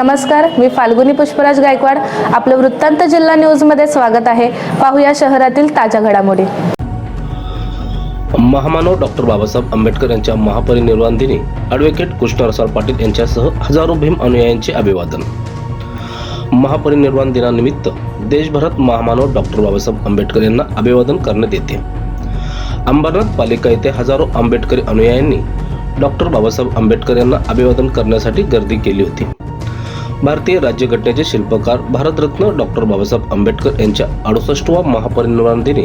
नमस्कार मी फाल्गुनी पुष्पराज गायकवाड. आपलं वृत्तांत जिल्हा न्यूजमध्ये स्वागत आहे. पाहूया शहरातील ताज्या घडामोडी. महामानव डॉक्टर बाबासाहेब आंबेडकर यांच्या महापरिनिर्वाण दिनी ॲडव्होकेट कृष्णरसाळ पाटील यांच्यासह हजारो भीम अनुयायांचे अभिवादन. महापरिनिर्वाण दिनानिमित्त देशभरात महामानव डॉक्टर बाबासाहेब आंबेडकर यांना अभिवादन करण्यात येते. अंबरनाथ पालिका येथे हजारो आंबेडकरी अनुयायांनी डॉक्टर बाबासाहेब आंबेडकर यांना अभिवादन करण्यासाठी गर्दी केली होती. भारतीय राज्यघटनेचे शिल्पकार भारतरत्न डॉक्टर बाबासाहेब आंबेडकर यांच्या अडुसष्टवा महापरिनिर्वाण दिनी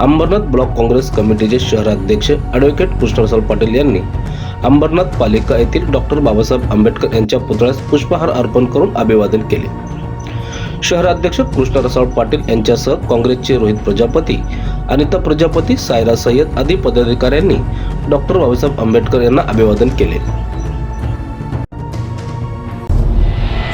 अंबरनाथ ब्लॉक काँग्रेस कमिटीचे शहराध्यक्ष ॲडव्होकेट कृष्णरसाल पाटील यांनी अंबरनाथ पालिका येथील डॉक्टर बाबासाहेब आंबेडकर यांच्या पुतळ्यास पुष्पहार अर्पण करून अभिवादन केले. शहराध्यक्ष कृष्णरसाळ पाटील यांच्यासह काँग्रेसचे रोहित प्रजापती अनिता प्रजापती सायरा सय्यद आदी पदाधिकाऱ्यांनी डॉक्टर बाबासाहेब आंबेडकर यांना अभिवादन केले.